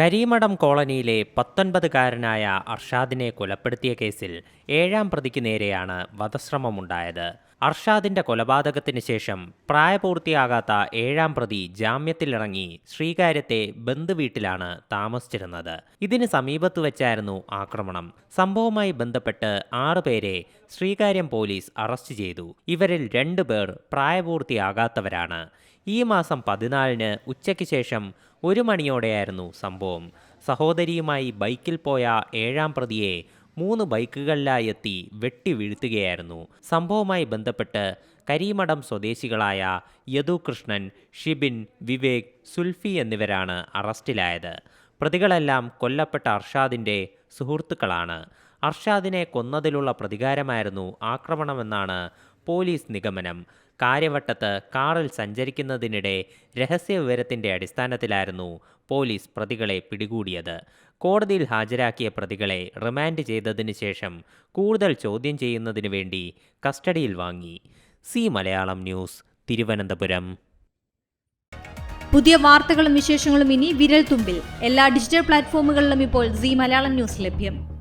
കരീമഠം കോളനിയിലെ പത്തൊൻപതുകാരനായ അർഷാദിനെ കൊലപ്പെടുത്തിയ കേസിൽ ഏഴാം പ്രതിക്ക് നേരെയാണ് വധശ്രമമുണ്ടായത്. അർഷാദിന്റെ കൊലപാതകത്തിന് ശേഷം പ്രായപൂർത്തിയാകാത്ത ഏഴാം പ്രതി ജാമ്യത്തിലിറങ്ങി ശ്രീകാര്യത്തെ ബന്ധുവീട്ടിലാണ് താമസിച്ചിരുന്നത്. ഇതിന് സമീപത്ത് വെച്ചായിരുന്നു ആക്രമണം. സംഭവവുമായി ബന്ധപ്പെട്ട് ആറുപേരെ ശ്രീകാര്യം പോലീസ് അറസ്റ്റ് ചെയ്തു. ഇവരിൽ രണ്ടുപേർ പ്രായപൂർത്തിയാകാത്തവരാണ്. ഈ മാസം പതിനാലിന് ഉച്ചയ്ക്ക് ശേഷം ഒരു മണിയോടെയായിരുന്നു സംഭവം. സഹോദരിയുമായി ബൈക്കിൽ പോയ ഏഴാം പ്രതിയെ മൂന്ന് ബൈക്കുകളിലായി എത്തി വെട്ടി വീഴ്ത്തുകയായിരുന്നു. സംഭവവുമായി ബന്ധപ്പെട്ട് കരീമഠം സ്വദേശികളായ യദുകൃഷ്ണൻ ഷിബിൻ വിവേക് സുൽഫി എന്നിവരാണ് അറസ്റ്റിലായത്. പ്രതികളെല്ലാം കൊല്ലപ്പെട്ട അർഷാദിന്റെ സുഹൃത്തുക്കളാണ്. അർഷാദിനെ കൊന്നതിലുള്ള പ്രതികാരമായിരുന്നു ആക്രമണമെന്നാണ് പോലീസ് നിഗമനം. കാര്യവട്ടത്ത് കാറിൽ സഞ്ചരിക്കുന്നതിനിടെ രഹസ്യ വിവരത്തിന്റെ അടിസ്ഥാനത്തിലായിരുന്നു പോലീസ് പ്രതികളെ പിടികൂടിയത്. കോടതിയിൽ ഹാജരാക്കിയ പ്രതികളെ റിമാൻഡ് ചെയ്തതിനു ശേഷം കൂടുതൽ ചോദ്യം ചെയ്യുന്നതിനു വേണ്ടി കസ്റ്റഡിയിൽ വാങ്ങി. C Malayalam news Thiruvananthapuram. പുതിയ വാർത്തകളും വിശേഷങ്ങളും ഇനി വിരൽ തുമ്പിൽ എല്ലാ ഡിജിറ്റൽ പ്ലാറ്റ്ഫോമുകളിലും ഇപ്പോൾ സി മലയാളം ന്യൂസ് ലഭ്യം.